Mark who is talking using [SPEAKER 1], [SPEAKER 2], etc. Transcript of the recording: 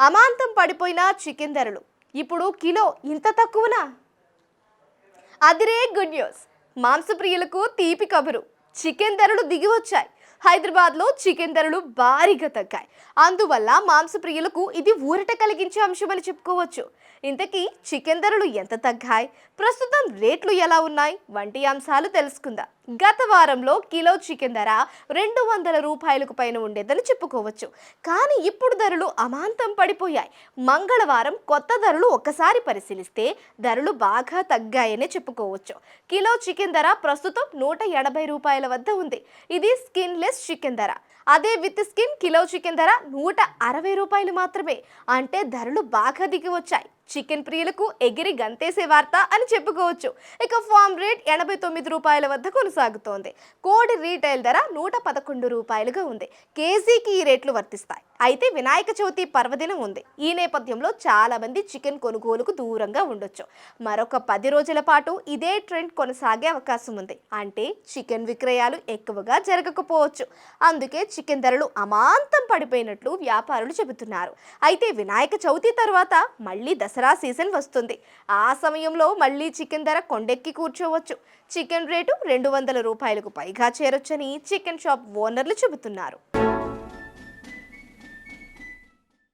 [SPEAKER 1] అమాంతం పడిపోయిన చికెన్ ధరలు. ఇప్పుడు కిలో ఇంత తక్కువనా? అదిరే గుడ్ న్యూస్. మాంసప్రియులకు తీపి కబురు. చికెన్ ధరలు దిగి వచ్చాయి. హైదరాబాద్లో చికెన్ ధరలు భారీగా తగ్గాయి. అందువల్ల మాంసప్రియులకు ఇది ఊరట కలిగించే అంశమని చెప్పుకోవచ్చు. ఇంతకీ చికెన్ ధరలు ఎంత తగ్గాయి? ప్రస్తుతం రేట్లు ఎలా ఉన్నాయి? వంటి అంశాలు తెలుసుకుందాం. గత వారంలో కిలో చికెన్ ధర రెండు వందల రూపాయలకు పైన ఉండేదని చెప్పుకోవచ్చు. కానీ ఇప్పుడు ధరలు అమాంతం పడిపోయాయి. మంగళవారం కొత్త ధరలు ఒక్కసారి పరిశీలిస్తే ధరలు బాగా తగ్గాయనే చెప్పుకోవచ్చు. కిలో చికెన్ ధర ప్రస్తుతం నూట ఎనభై రూపాయల వద్ద ఉంది. ఇది స్కిన్లెస్ చికెన్ ధర. అదే విత్ స్కిన్ కిలో చికెన్ ధర నూట అరవై రూపాయలు మాత్రమే. అంటే ధరలు బాగా దిగి వచ్చాయి. చికెన్ ప్రియులకు ఎగిరి గంతేసే వార్త అని చెప్పుకోవచ్చు. ఇక ఫామ్ రేట్ ఎనభై తొమ్మిది రూపాయల వద్ద కొనసాగుతోంది. కోడి రీటైల్ ధర నూట పదకొండు రూపాయలుగా ఉంది. కేజీకి ఈ రేట్లు వర్తిస్తాయి. అయితే వినాయక చవితి పర్వదినం ఉంది. ఈ నేపథ్యంలో చాలా మంది చికెన్ కొనుగోలుకు దూరంగా ఉండొచ్చు. మరొక పది రోజుల పాటు ఇదే ట్రెండ్ కొనసాగే అవకాశం ఉంది. అంటే చికెన్ విక్రయాలు ఎక్కువగా జరగకపోవచ్చు. అందుకే చికెన్ ధరలు అమాంతం పడిపోయినట్లు వ్యాపారులు చెబుతున్నారు. అయితే వినాయక చవితి తర్వాత మళ్ళీ దసరా సీజన్ వస్తుంది. ఆ సమయంలో మళ్ళీ చికెన్ ధర కొండెక్కి కూర్చోవచ్చు. చికెన్ రేటు రెండు వందల రూపాయలకు పైగా చేరొచ్చని చికెన్ షాప్ ఓనర్లు చెబుతున్నారు.